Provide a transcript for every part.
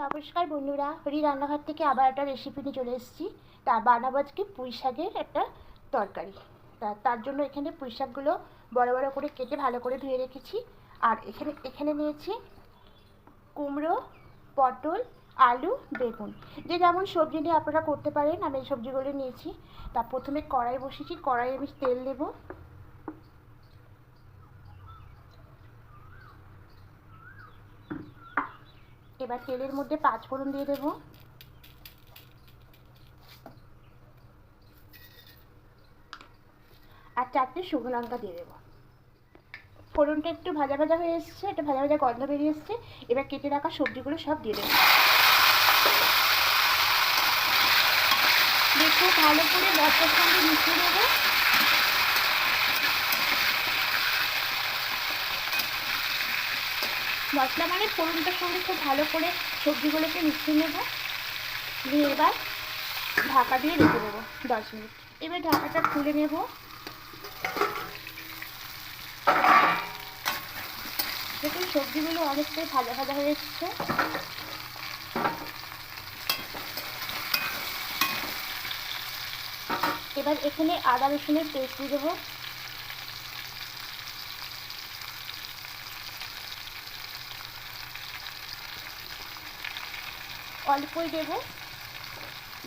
নমস্কার বন্ধুরা, হরি রান্নাঘর থেকে আবার একটা রেসিপি নিয়ে চলে এসেছি। তা বানাবো আজকে পুঁই শাকের একটা তরকারি। তা তার জন্য এখানে পুঁই শাকগুলো বড় বড় করে কেটে ভালো করে ধুয়ে রেখেছি। আর এখানে এখানে নিয়েছি কুমড়ো, পটল, আলু, বেগুন। যে যেমন সবজি নিয়ে আপনারা করতে পারেন, আমি এই সবজিগুলো নিয়েছি। তা প্রথমে কড়াই বসিয়েছি কড়াই আমি তেল দেবো। এবার তেলের মধ্যে পাঁচ ফোড়ন দিয়ে দেবো। আর চারটে শুকনো লঙ্কা দিয়ে দেবো। ফোড়নটা একটু ভাজা ভাজা হয়ে এসছে, একটা ভাজা ভাজা গন্ধ বেরিয়ে এসছে। এবার কেটে রাখা সবজিগুলো সব দিয়ে দেবো। দেখো ভালো করে মশলার সঙ্গে মিশিয়ে দেবো। মশলা মানে ফোড়নটার সঙ্গে খুব ভালো করে সবজিগুলোকে মিশিয়ে নেব। দিয়ে এবার ঢাকা দিয়ে রেখে দেবো দশ মিনিট। এবার ঢাকাটা খুলে নেব। দেখুন সবজিগুলো অনেকটাই ভাজা ভাজা হয়ে এসছে। এবার এখানে আদা রসুনের পেস্ট দিয়ে দেবো। অল্পই দেবো।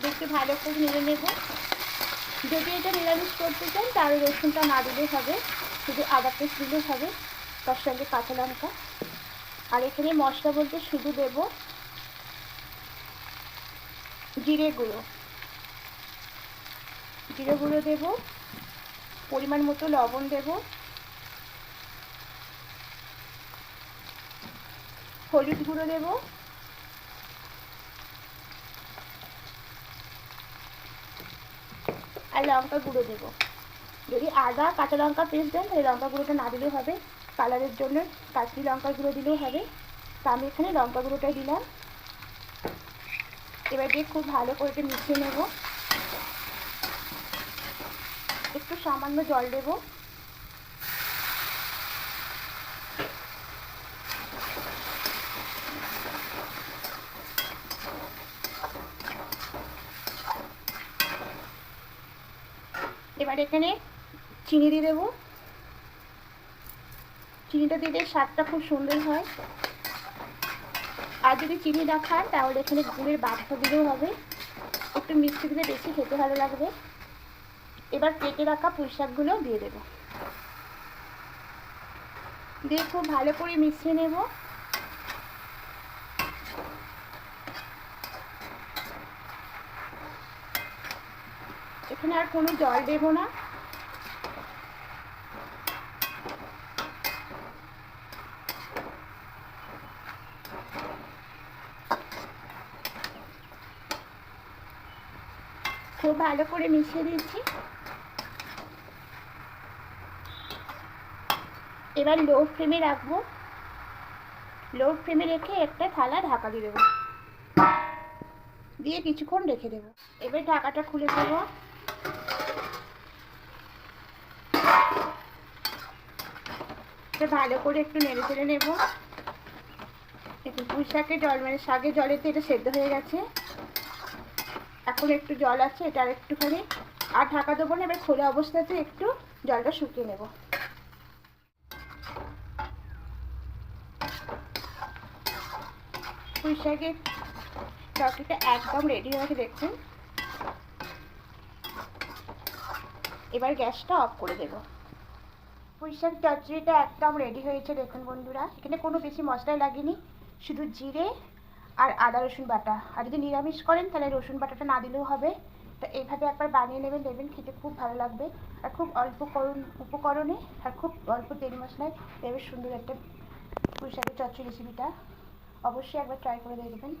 দেখতে ভালো করে নেড়ে নেব। যদি এটা নিরামিষ করতে চান, তাহলে রসুনটা না দিলেই হবে, শুধু আদা পেস্ট দিলেই হবে, তার সঙ্গে কাঁচা লঙ্কা। আর এখানে মশলা বলতে শুধু দেব জিরে গুঁড়ো। জিরে গুঁড়ো দেব, পরিমাণ মতো লবণ দেব, হলুদ গুঁড়ো দেবো আর লঙ্কা গুঁড়ো দেবো। যদি আদা, কাঁচা লঙ্কা পেস্ট দেন, তাহলে লঙ্কা গুঁড়োটা না দিলেও হবে। কালারের জন্য কাশ্মীর লঙ্কা গুঁড়ো দিলেও হবে। তা আমি এখানে লঙ্কা গুঁড়োটা দিলাম। এবার দিয়ে খুব ভালো করে এটা মিশিয়ে নেব। একটু সামান্য জল দেবো। এবার এখানে চিনি দিয়ে দেবো। চিনিটা দিলে স্বাদটা খুব সুন্দর হয়। আর যদি চিনি না খান, তাহলে এখানে গুড়ের বাটা দিলেও হবে। একটু মিষ্টি দিলে বেশি খেতে ভালো লাগবে। এবার কেটে রাখা পুঁই শাকগুলো দিয়ে দেবো। দিয়ে খুব ভালো করে মিশিয়ে নেব। এখানে আর কোনো জল দেব না। খুব ভালো করে মিশিয়ে দিচ্ছি। এবার লো ফ্লেমে রাখব। লো ফ্লেমে রেখে একটা থালা ঢাকা দিয়ে দেবো। দিয়ে কিছুক্ষণ রেখে দেবো। এবার ঢাকাটা খুলে দেবো ভালো করে একটু নেড়ে চেড়ে নেব। একটু পুঁই শাকের জল মানে শাকের জলেতে এটা সেদ্ধ হয়ে গেছে। এখন একটু জল আছে, এটা আর একটুখানি। আর ঢাকা দেবো না, এবার খোলা অবস্থাতে একটু জলটা শুকিয়ে নেব। পুঁই শাকের তরকারিটা একদম রেডি হয়ে দেখছেন? এবার গ্যাসটা অফ করে দেবো। পুঁইশাক চচ্চড়িটা একদম রেডি হয়েছে দেখুন বন্ধুরা। এখানে কোনো বেশি মশলাই লাগেনি, শুধু জিরে আর আদা রসুন বাটা। আর যদি নিরামিষ করেন, তাহলে রসুন বাটাটা না দিলেও হবে। তো এইভাবে একবার বানিয়ে নেবেন দেবেন খেতে খুব ভালো লাগবে। আর খুব অল্প করুন, উপকরণে আর খুব অল্প তেল মশলায় বেশ সুন্দর একটা পুঁইশাকের চচ্চড়ি রেসিপিটা অবশ্যই একবার ট্রাই করে দেখবেন।